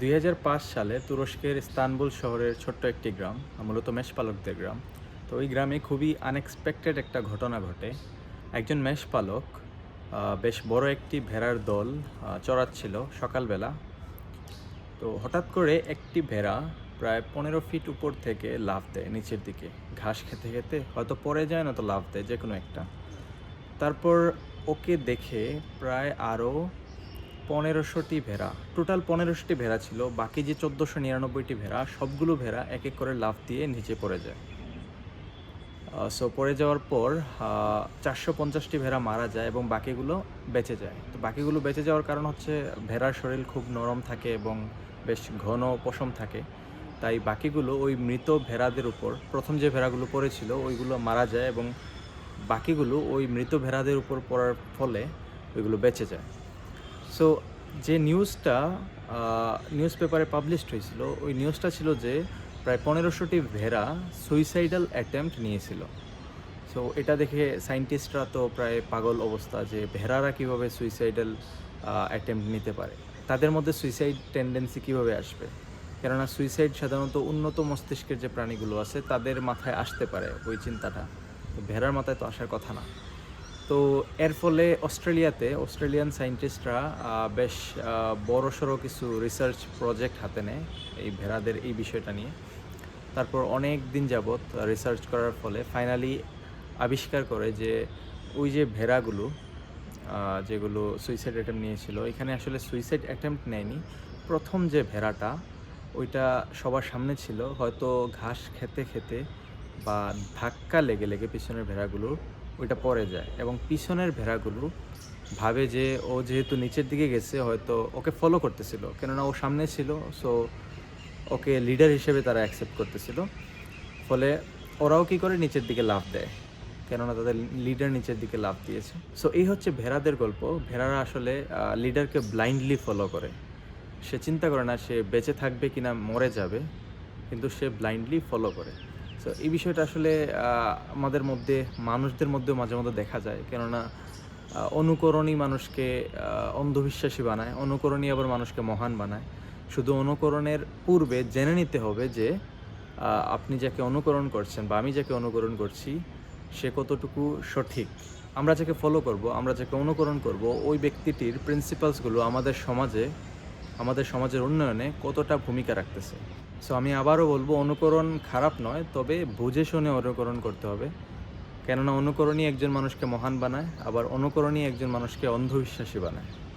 দুই হাজার পাঁচ সালে তুরস্কের ইস্তানবুল শহরের ছোট্ট একটি গ্রাম, মূলত মেষপালকদের গ্রাম। তো ওই গ্রামে খুবই আনএক্সপেক্টেড একটা ঘটনা ঘটে। একজন মেষপালক বেশ বড় একটি ভেড়ার দল চড়াচ্ছিল সকালবেলা। তো হঠাৎ করে একটি ভেড়া প্রায় পনেরো ফিট উপর থেকে লাফ দেয় নিচের দিকে। ঘাস খেতে খেতে হয়তো পরে যায় না তো লাফ দেয় যে কোনো একটা। তারপর ওকে দেখে প্রায় আরও পনেরোশোটি ভেড়া। টোটাল পনেরোশোটি ভেড়া ছিল, বাকি যে চোদ্দোশো নিরানব্বইটি ভেড়া, সবগুলো ভেড়া এক এক করে লাফ দিয়ে নিচে পড়ে যায়। সো পড়ে যাওয়ার পর চারশো পঞ্চাশটি ভেড়া মারা যায় এবং বাকিগুলো বেঁচে যায়। তো বাকিগুলো বেঁচে যাওয়ার কারণ হচ্ছে ভেড়ার শরীর খুব নরম থাকে এবং বেশ ঘন পশম থাকে। তাই বাকিগুলো ওই মৃত ভেড়াদের উপর, প্রথম যে ভেড়াগুলো পড়েছিল, ওইগুলো মারা যায় এবং বাকিগুলো ওই মৃত ভেড়াদের উপর পড়ার ফলে ওইগুলো বেঁচে যায়। সো যে নিউজটা নিউজ পেপারে পাবলিশড হয়েছিল, ওই নিউজটা ছিল যে প্রায় পনেরোশোটি ভেড়া সুইসাইডাল অ্যাটেম্প্ট নিয়েছিল। সো এটা দেখে সায়েন্টিস্টরা তো প্রায় পাগল অবস্থা যে ভেড়ারা কীভাবে সুইসাইডাল অ্যাটেম্প্ট নিতে পারে। তাদের মধ্যে সুইসাইড টেন্ডেন্সি কীভাবে আসবে? কেননা সুইসাইড সাধারণত উন্নত মস্তিষ্কের যে প্রাণীগুলো আছে, তাদের মাথায় আসতে পারে ওই চিন্তাটা। তো ভেড়ার মাথায় তো আসার কথা না। তো এর ফলে অস্ট্রেলিয়াতে অস্ট্রেলিয়ান সায়েন্টিস্টরা বেশ বড় সড়ো কিছু রিসার্চ প্রজেক্ট হাতে নেয় এই ভেড়াদের এই বিষয়টা নিয়ে। তারপর অনেক দিন যাবৎ রিসার্চ করার ফলে ফাইনালি আবিষ্কার করে যে ওই যে ভেড়াগুলো যেগুলো সুইসাইড অ্যাটেম্প নিয়েছিল, এখানে আসলে সুইসাইড অ্যাটেম্প নেয়নি। প্রথম যে ভেড়াটা, ওইটা সবার সামনে ছিল, হয়তো ঘাস খেতে খেতে বা ধাক্কা লেগে লেগে পিছনের ভেড়াগুলো ওইটা পরে যায় এবং পিছনের ভেড়াগুলো ভাবে যে ও যেহেতু নিচের দিকে গেছে, হয়তো ওকে ফলো করতেছিল। কেননা ও সামনে ছিল সো ওকে লিডার হিসেবে তারা অ্যাকসেপ্ট করতেছিল। ফলে ওরাও কি করে নিচের দিকে লাফ দেয়, কেননা তাদের লিডার নিচের দিকে লাফ দিয়েছে। সো এই হচ্ছে ভেড়াদের গল্প। ভেড়ারা আসলে লিডারকে ব্লাইন্ডলি ফলো করে। সে চিন্তা করে না সে বেঁচে থাকবে কিনা, মরে যাবে, কিন্তু সে ব্লাইন্ডলি ফলো করে। সো এই বিষয়টা আসলে আমাদের মধ্যে, মানুষদের মধ্যেও মাঝে মধ্যে দেখা যায়। কেননা অনুকরণই মানুষকে অন্ধবিশ্বাসী বানায়। অনুকরণই আবার মানুষকে মহান বানায়। শুধু অনুকরণের পূর্বে জেনে নিতে হবে যে আপনি যাকে অনুকরণ করছেন বা আমি যাকে অনুকরণ করছি, সে কতটুকু সঠিক। আমরা যাকে ফলো করব, আমরা যাকে অনুকরণ করব, ওই ব্যক্তিটির প্রিন্সিপালসগুলো আমাদের সমাজে, আমাদের সমাজের উন্নয়নে কতটা ভূমিকা রাখতেছে। সো আমি আবারও বলব, অনুকরণ খারাপ নয়, তবে বুঝে শুনে অনুকরণ করতে হবে। কেননা, অনুকরণই একজন মানুষকে মহান বানায়, আবার অনুকরণই একজন মানুষকে অন্ধবিশ্বাসী বানায়।